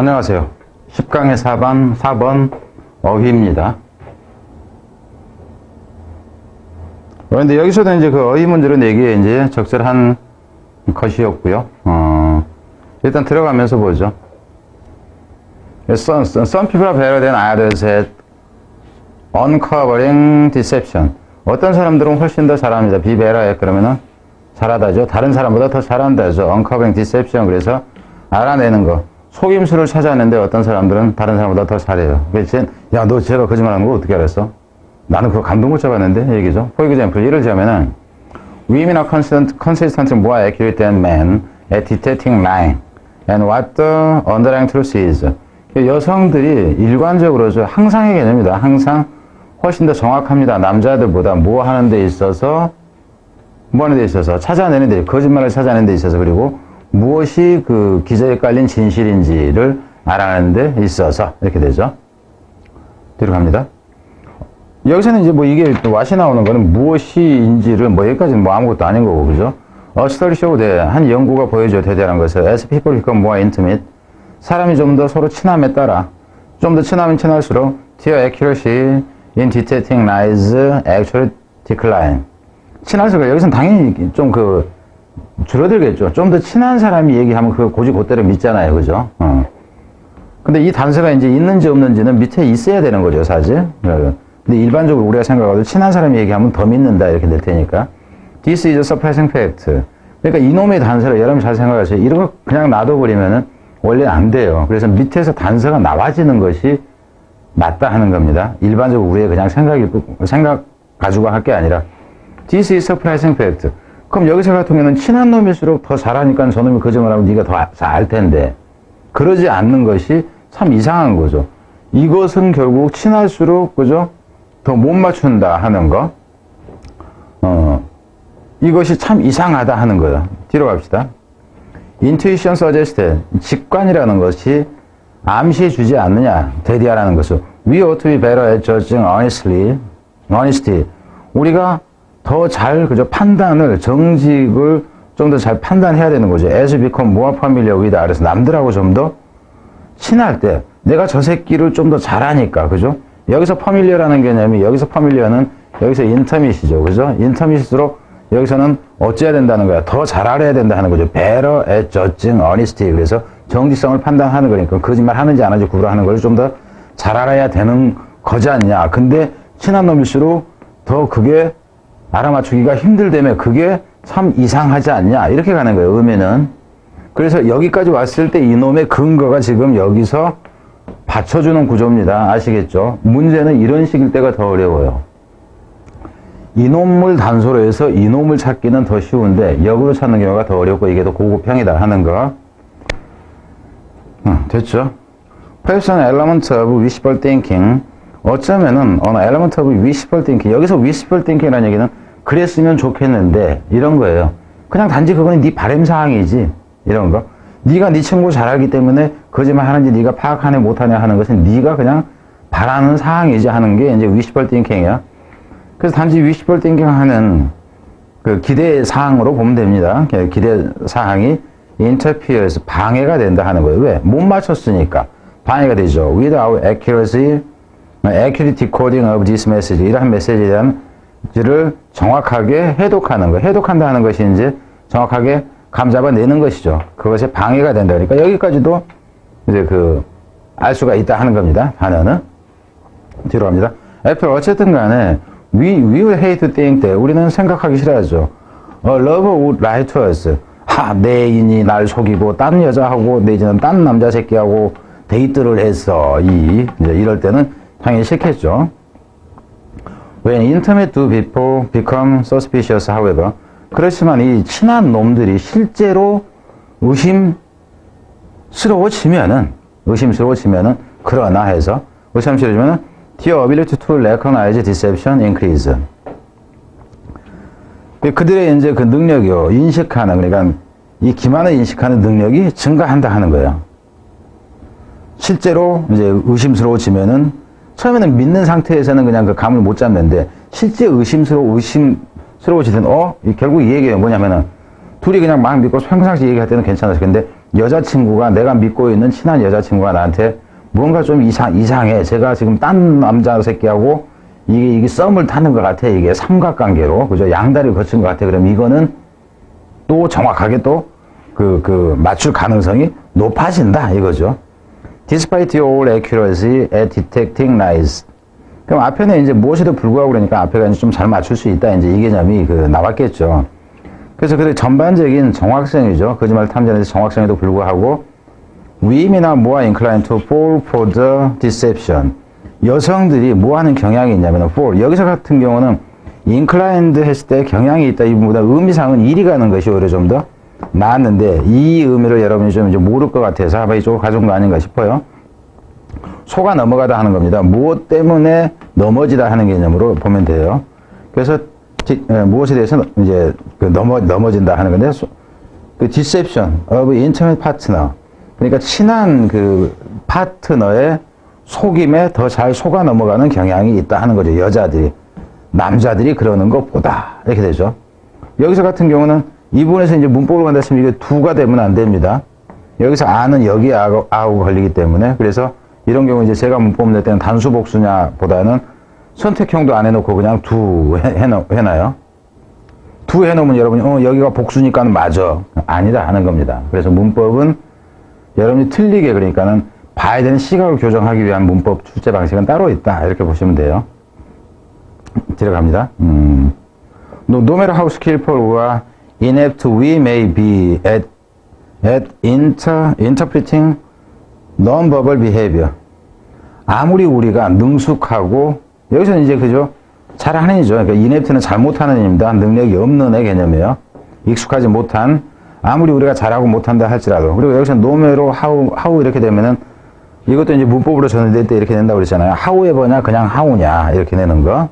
안녕하세요. 10강의 4반 4번 어휘입니다. 그런데 여기서도 이제 그 어휘 문제로 내기에 이제 적절한 것이었고요. 어, 일단 들어가면서 보죠. Some, some people are better than others at uncovering deception. 어떤 사람들은 훨씬 더 잘합니다. be better at 그러면은 잘하다죠. 다른 사람보다 더 잘한다죠. uncovering deception. 그래서 알아내는 거. 속임수를 찾아내는데 어떤 사람들은 다른 사람보다 더 잘해요. 그래서 야, 너 제가 거짓말하는 거 어떻게 알았어? 나는 그거 감동 못 잡았는데 얘기죠. For example, 예를 들자면은 women are consistent, consistently more accurate than men at detecting lying and what the underlying truth is. 여성들이 일관적으로 저 항상의 개념이다. 항상 훨씬 더 정확합니다. 남자들보다 뭐 하는 데 있어서 뭐 하는 데 있어서 찾아내는 데 거짓말을 찾아내는 데 있어서 그리고 무엇이 그 기저에 깔린 진실인지를 알아내는 데 있어서 이렇게 되죠. 뒤로 갑니다. 여기서는 이제 뭐 이게 또 왓이 나오는 거는 무엇이인지를 뭐 여기까지는 뭐 아무것도 아닌 거고 그죠? 어, 스터디 쇼데 한 연구가 보여줘 대단한 것을 as people become more intimate 사람이 좀 더 서로 친함에 따라 좀 더 친하면 친할수록 their accuracy in detecting lies actually decline 친할수록 여기서는 당연히 좀그 줄어들겠죠. 좀 더 친한 사람이 얘기하면 그 고지 곧대로 믿잖아요. 그죠? 어. 근데 이 단서가 이제 있는지 없는지는 밑에 있어야 되는 거죠, 사실. 어. 근데 일반적으로 우리가 생각하도 친한 사람이 얘기하면 더 믿는다 이렇게 될 테니까. This is a surprising fact. 그러니까 이놈의 단서를 여러분 잘 생각하세요. 이런 거 그냥 놔둬버리면은 원래 안 돼요. 그래서 밑에서 단서가 나와지는 것이 맞다 하는 겁니다. 일반적으로 우리의 그냥 생각이, 생각 가지고 할 게 아니라 This is surprising fact. 그럼 여기서 같은 경우는 친한 놈일수록 더 잘하니까 저놈이 거짓말 하면 네가 더 잘 텐데 그러지 않는 것이 참 이상한 거죠. 이것은 결국 친할수록 그죠? 더 못 맞춘다 하는 거. 어, 이것이 참 이상하다 하는 거예요. 뒤로 갑시다. intuition suggested 직관이라는 것이 암시해 주지 않느냐 대디하라는 것을 we ought to be better at judging honestly honesty 우리가 더 잘 그저 판단을 정직을 좀 더 잘 판단해야 되는 거죠 as become more familiar with others 남들하고 좀 더 친할 때 내가 저 새끼를 좀 더 잘하니까 그죠 여기서 familiar라는 개념이 여기서 familiar는 여기서 인터밋이죠 그죠 인터밋일수록 여기서는 어찌해야 된다는 거야. 더 잘 알아야 된다 하는 거죠. better at judging honesty. 그래서 정직성을 판단하는 거니까 거짓말 하는지 안 하는지 구분하는 걸 좀 더 잘 알아야 되는 거지 않냐. 근데 친한 놈일수록 더 그게 알아맞추기가 힘들다며 그게 참 이상하지 않냐. 이렇게 가는 거예요. 의미는. 그래서 여기까지 왔을 때 이놈의 근거가 지금 여기서 받쳐주는 구조입니다. 아시겠죠? 문제는 이런 식일 때가 더 어려워요. 이놈을 단서로 해서 이놈을 찾기는 더 쉬운데 역으로 찾는 경우가 더 어렵고 이게 더 고급형이다 하는 거 응, 됐죠? Perhaps an element of 어쩌면은 어느 element of wishful thinking 여기서 wishful thinking이라는 얘기는 그랬으면 좋겠는데 이런 거예요 그냥 단지 그거는 네 바램 사항이지 이런 거 네가 네 친구 잘 알기 때문에 거짓말 하는지 네가 파악하냐 못하냐 하는 것은 네가 그냥 바라는 사항이지 하는 게 이제 wishful thinking이야 그래서 단지 위시벌 띵킹 하는 그 기대 사항으로 보면 됩니다. 기대 사항이 interferes 방해가 된다 하는 거예요. 왜? 못 맞췄으니까 방해가 되죠. Without accuracy, accurate decoding of this message 이러한 메시지에 대한 를 정확하게 해독하는 거. 해독한다 하는 것이 이제 정확하게 감잡아내는 것이죠. 그것에 방해가 된다. 그러니까 여기까지도 이제 그 알 수가 있다 하는 겁니다. 단어는 뒤로 갑니다. 애플 어쨌든 간에 we, we will hate think that 우리는 생각하기 싫어하죠. 어, love would lie to us. 하, 내 애인이 날 속이고 딴 여자하고 내지는 딴 남자 새끼하고 데이트를 했어. 이 이제 이럴 때는 당연히 싫겠죠. When intimate two people become suspicious, however, 그렇지만 이 친한 놈들이 실제로 의심스러워지면은 의심스러워지면은 그러나 해서 의심스러워지면은 their ability to recognize deception increase. 그들의 이제 그 능력이요, 인식하는, 그러니까 이 기만을 인식하는 능력이 증가한다 하는 거예요. 실제로 이제 의심스러워지면은 처음에는 믿는 상태에서는 그냥 그 감을 못 잡는데 실제 의심스러워, 의심스러워지든, 어? 결국 이 얘기가 뭐냐면은 둘이 그냥 막 믿고 평상시 얘기할 때는 괜찮았어. 근데 여자친구가 내가 믿고 있는 친한 여자친구가 나한테 뭔가 좀 이상, 이상해. 제가 지금 딴 남자 새끼하고 이게, 이게 썸을 타는 것 같아. 이게 삼각관계로. 그죠? 양다리 거친 것 같아. 그럼 이거는 또 정확하게 또 그, 그, 맞출 가능성이 높아진다. 이거죠. Despite your accuracy at detecting lies. 그럼 앞에는 이제 무엇에도 불구하고 그러니까 앞에가 좀 잘 맞출 수 있다. 이제 이 개념이 그 나왔겠죠. 그래서 그 전반적인 정확성이죠. 거짓말 탐지하는 정확성에도 불구하고 are more inclined to fall for the deception. 여성들이 뭐 하는 경향이 있냐면 fall. 여기서 같은 경우는 inclined 했을 때 경향이 있다. 이보다 의미상은 이리 가는 것이 오히려 좀 더 나았는데 이 의미를 여러분이 좀 이제 모를 것 같아서 아마 이쪽으로 가져온 거 아닌가 싶어요. 속아 넘어가다 하는 겁니다. 무엇 때문에 넘어지다 하는 개념으로 보면 돼요. 그래서 디- 에, 무엇에 대해서 이제 그 넘어 넘어진다 하는 건데 소- 그 deception of intimate partner 그러니까 친한 그 파트너의 속임에 더 잘 속아 넘어가는 경향이 있다 하는 거죠. 여자들이 남자들이 그러는 것보다 이렇게 되죠. 여기서 같은 경우는 이 부분에서 이제 문법을 간다 했으면 이게 두가 되면 안 됩니다. 여기서 아는 여기 아고, 아고 걸리기 때문에 그래서 이런 경우 이제 제가 문법 낼 때는 단수 복수냐 보다는 선택형도 안 해놓고 그냥 두 해, 해놓, 해놔요. 두 해놓으면 여러분이 어 여기가 복수니까는 맞아 아니다 하는 겁니다. 그래서 문법은 여러분이 틀리게 그러니까는 봐야 되는 시각을 교정하기 위한 문법 출제 방식은 따로 있다 이렇게 보시면 돼요. 들어갑니다. 음. Matter how skillful or inept we may be at, at inter, interpreting non-verbal behavior. 아무리 우리가 능숙하고, 여기서는 이제 그죠? 잘하는 이죠. 그러니까 inept는 잘못하는 입니다. 능력이 없는 애 개념이에요. 익숙하지 못한, 아무리 우리가 잘하고 못한다 할지라도. 그리고 여기서 노메로 how, how 이렇게 되면은 이것도 이제 문법으로 전환될 때 이렇게 된다고 그랬잖아요. how에ver냐, 그냥 how냐, 이렇게 내는 거.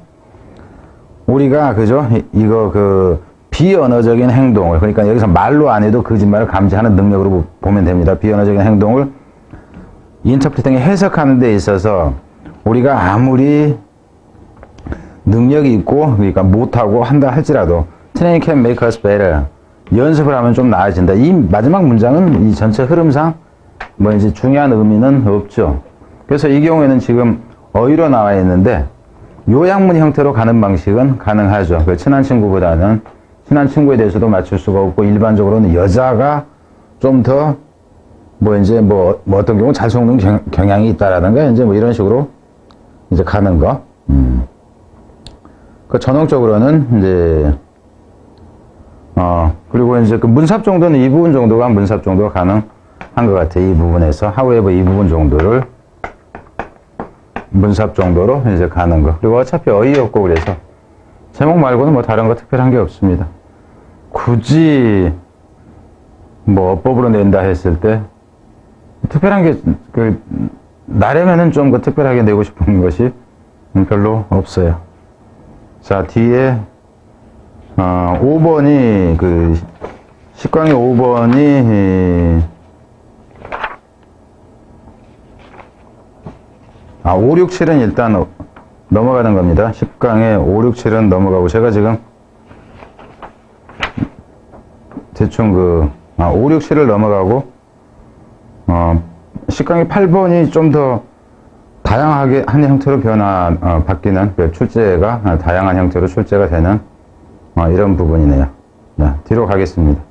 우리가 그죠? 이- 이거 그 비언어적인 행동을 그러니까 여기서 말로 안 해도 거짓말을 감지하는 능력으로 보- 보면 됩니다. 비언어적인 행동을 인터프리팅에 해석하는 데 있어서 우리가 아무리 능력이 있고 그러니까 못하고 한다 할지라도 can make us better. 연습을 하면 좀 나아진다. 이 마지막 문장은 이 전체 흐름상 뭐 이제 중요한 의미는 없죠. 그래서 이 경우에는 지금 어휘로 나와 있는데 요약문 형태로 가는 방식은 가능하죠. 그 친한 친구보다는 친한 친구에 대해서도 맞출 수가 없고 일반적으로는 여자가 좀 더 뭐 이제 뭐, 뭐 어떤 경우 잘 속는 경, 경향이 있다라든가 이제 뭐 이런 식으로 이제 가는 거. 음. 그 전형적으로는 이제 어 그리고 이제 그 문삽 정도는 이 부분 정도가 문삽 정도가 가능한 것 같아. 이 부분에서 하우에버 이 부분 정도를 문삽 정도로 이제 가는 거. 그리고 어차피 어이없고 그래서 제목 말고는 뭐 다른 거 특별한 게 없습니다. 굳이 뭐 어법으로 낸다 했을 때 특별한 게 그 나려면은 좀 그 특별하게 내고 싶은 것이 별로 없어요. 자 뒤에 어, 5번이 그 식광의 5번이 아, 5, 6, 7은 일단 어- 넘어가는 겁니다. 10강에 5, 6, 7은 넘어가고, 제가 지금 대충 그, 아, 5, 6, 7을 넘어가고, 어, 10강의 8번이 좀 더 다양하게 한 형태로 변화, 어, 바뀌는, 그 출제가, 아, 다양한 형태로 출제가 되는, 어, 이런 부분이네요. 자, 뒤로 가겠습니다.